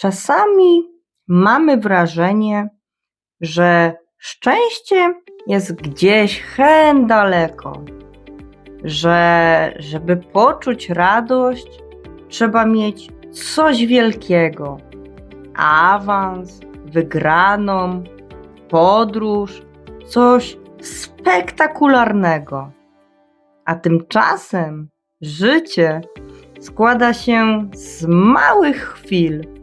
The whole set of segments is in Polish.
Czasami mamy wrażenie, że szczęście jest gdzieś hen daleko, że żeby poczuć radość, trzeba mieć coś wielkiego awans, wygraną, podróż, coś spektakularnego. A tymczasem życie składa się z małych chwil,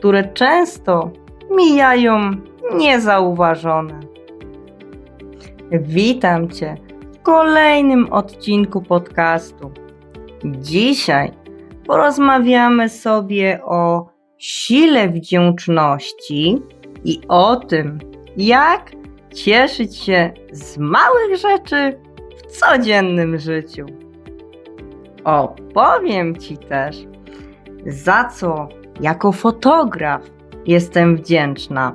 które często mijają niezauważone. Witam Cię w kolejnym odcinku podcastu. Dzisiaj porozmawiamy sobie o sile wdzięczności i o tym, jak cieszyć się z małych rzeczy w codziennym życiu. Opowiem Ci też, za co jako fotograf jestem wdzięczna.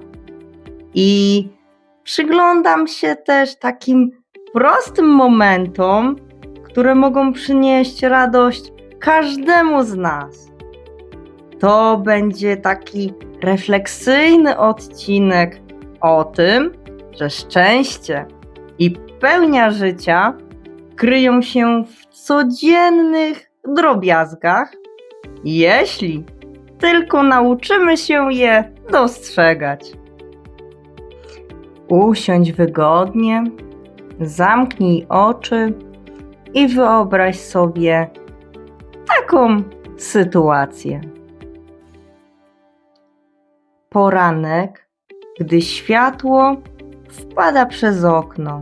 I przyglądam się też takim prostym momentom, które mogą przynieść radość każdemu z nas. To będzie taki refleksyjny odcinek o tym, że szczęście i pełnia życia kryją się w codziennych drobiazgach, jeśli tylko nauczymy się je dostrzegać. Usiądź wygodnie, zamknij oczy i wyobraź sobie taką sytuację. Poranek, gdy światło wpada przez okno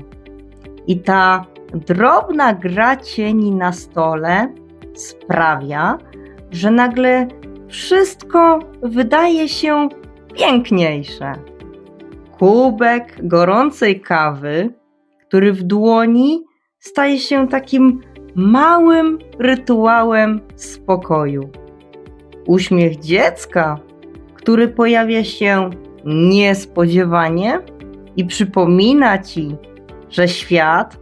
i ta drobna gra cieni na stole sprawia, że nagle wszystko wydaje się piękniejsze. Kubek gorącej kawy, który w dłoni staje się takim małym rytuałem spokoju. Uśmiech dziecka, który pojawia się niespodziewanie i przypomina ci, że świat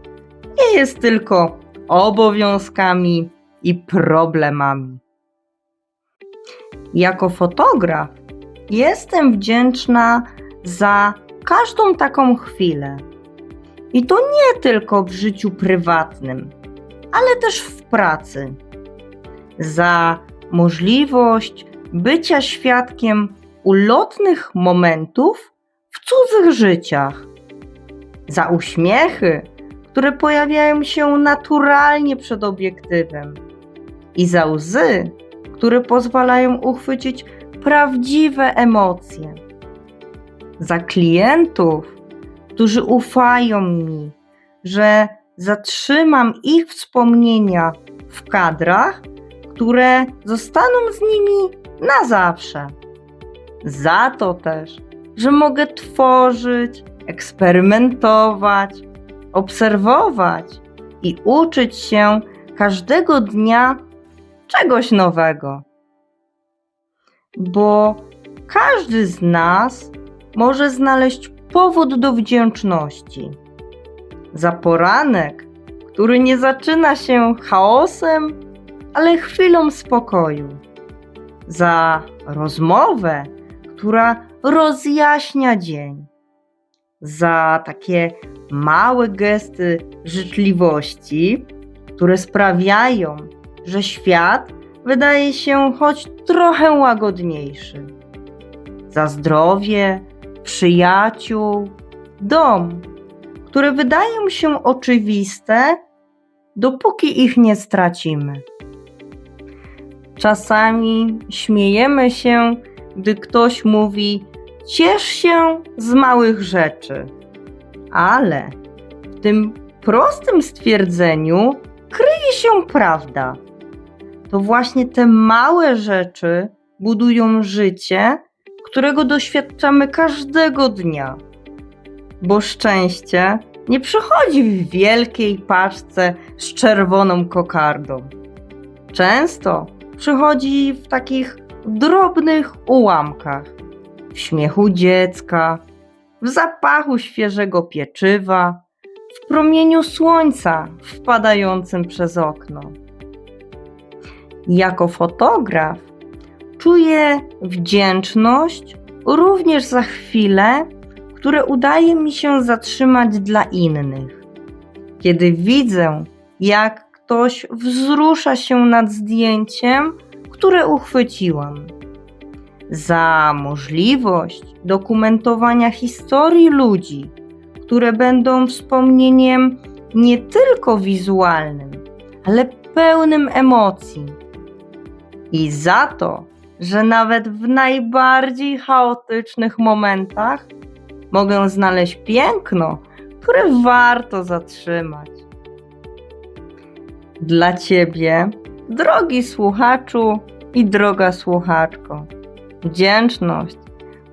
nie jest tylko obowiązkami i problemami. Jako fotograf jestem wdzięczna za każdą taką chwilę. I to nie tylko w życiu prywatnym, ale też w pracy. Za możliwość bycia świadkiem ulotnych momentów w cudzych życiach. Za uśmiechy, które pojawiają się naturalnie przed obiektywem. I za łzy, które pozwalają uchwycić prawdziwe emocje. Za klientów, którzy ufają mi, że zatrzymam ich wspomnienia w kadrach, które zostaną z nimi na zawsze. Za to też, że mogę tworzyć, eksperymentować, obserwować i uczyć się każdego dnia czegoś nowego. Bo każdy z nas może znaleźć powód do wdzięczności. Za poranek, który nie zaczyna się chaosem, ale chwilą spokoju. Za rozmowę, która rozjaśnia dzień. Za takie małe gesty życzliwości, które sprawiają, że świat wydaje się choć trochę łagodniejszy. Za zdrowie, przyjaciół, dom, które wydają się oczywiste, dopóki ich nie stracimy. Czasami śmiejemy się, gdy ktoś mówi: Ciesz się z małych rzeczy, ale w tym prostym stwierdzeniu kryje się prawda. To właśnie te małe rzeczy budują życie, którego doświadczamy każdego dnia. Bo szczęście nie przychodzi w wielkiej paczce z czerwoną kokardą. Często przychodzi w takich drobnych ułamkach, w śmiechu dziecka, w zapachu świeżego pieczywa, w promieniu słońca wpadającym przez okno. Jako fotograf Czuję wdzięczność również za chwile, które udaje mi się zatrzymać dla innych. Kiedy widzę, jak ktoś wzrusza się nad zdjęciem, które uchwyciłam. Za możliwość dokumentowania historii ludzi, które będą wspomnieniem nie tylko wizualnym, ale pełnym emocji. I za to, że nawet w najbardziej chaotycznych momentach mogę znaleźć piękno, które warto zatrzymać. Dla Ciebie, drogi słuchaczu i droga słuchaczko, wdzięczność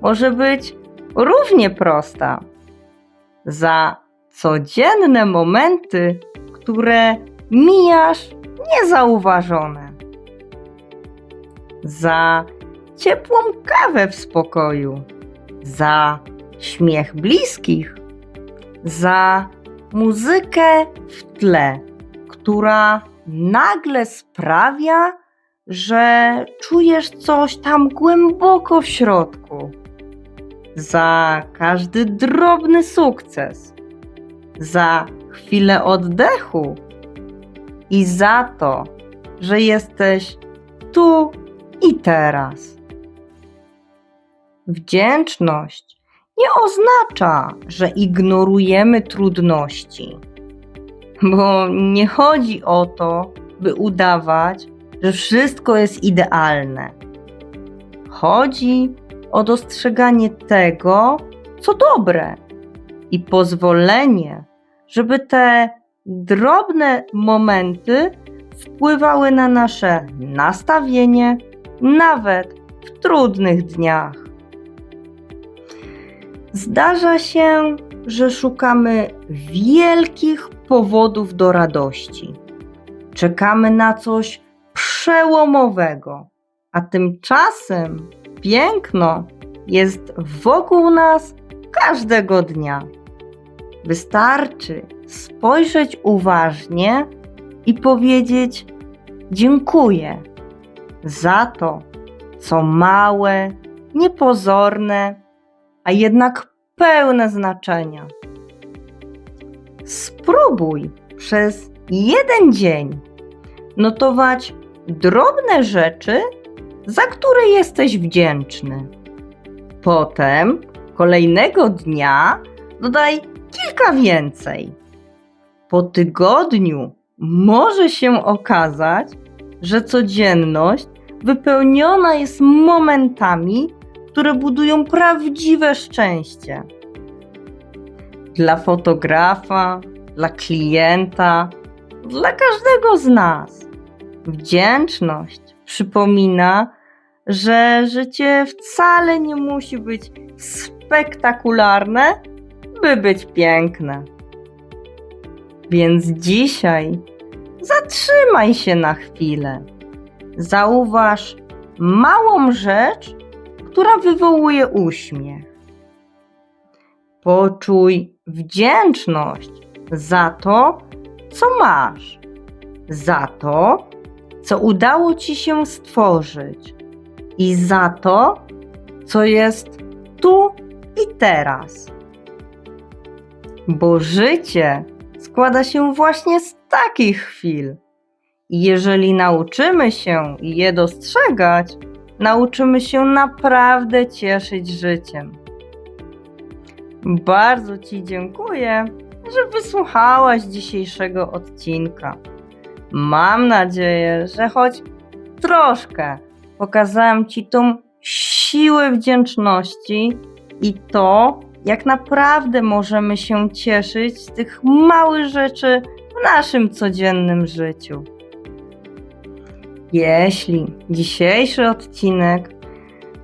może być równie prosta. Za codzienne momenty, które mijasz niezauważone. Za ciepłą kawę w spokoju, za śmiech bliskich, za muzykę w tle, która nagle sprawia, że czujesz coś tam głęboko w środku. Za każdy drobny sukces, za chwilę oddechu i za to, że jesteś tu i teraz. Wdzięczność nie oznacza, że ignorujemy trudności, bo nie chodzi o to, by udawać, że wszystko jest idealne. Chodzi o dostrzeganie tego, co dobre i pozwolenie, żeby te drobne momenty wpływały na nasze nastawienie, nawet w trudnych dniach. Zdarza się, że szukamy wielkich powodów do radości. Czekamy na coś przełomowego, a tymczasem piękno jest wokół nas każdego dnia. Wystarczy spojrzeć uważnie i powiedzieć: Dziękuję za to, co małe, niepozorne, a jednak pełne znaczenia. Spróbuj przez jeden dzień notować drobne rzeczy, za które jesteś wdzięczny. Potem kolejnego dnia dodaj kilka więcej. Po tygodniu może się okazać, że codzienność wypełniona jest momentami, które budują prawdziwe szczęście. Dla fotografa, dla klienta, dla każdego z nas. Wdzięczność przypomina, że życie wcale nie musi być spektakularne, by być piękne. Więc dzisiaj zatrzymaj się na chwilę. Zauważ małą rzecz, która wywołuje uśmiech. Poczuj wdzięczność za to, co masz, za to, co udało ci się stworzyć i za to, co jest tu i teraz. Bo życie składa się właśnie z takich chwil. Jeżeli nauczymy się je dostrzegać, nauczymy się naprawdę cieszyć życiem. Bardzo Ci dziękuję, że wysłuchałaś dzisiejszego odcinka. Mam nadzieję, że choć troszkę pokazałem Ci tą siłę wdzięczności i to, jak naprawdę możemy się cieszyć z tych małych rzeczy w naszym codziennym życiu. Jeśli dzisiejszy odcinek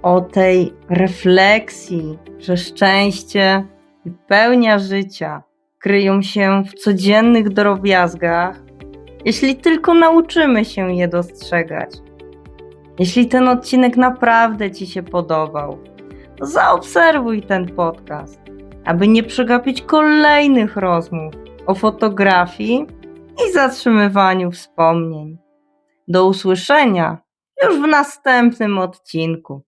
o tej refleksji, że szczęście i pełnia życia kryją się w codziennych drobiazgach, jeśli tylko nauczymy się je dostrzegać, jeśli ten odcinek naprawdę Ci się podobał, to zaobserwuj ten podcast, aby nie przegapić kolejnych rozmów o fotografii i zatrzymywaniu wspomnień. Do usłyszenia już w następnym odcinku.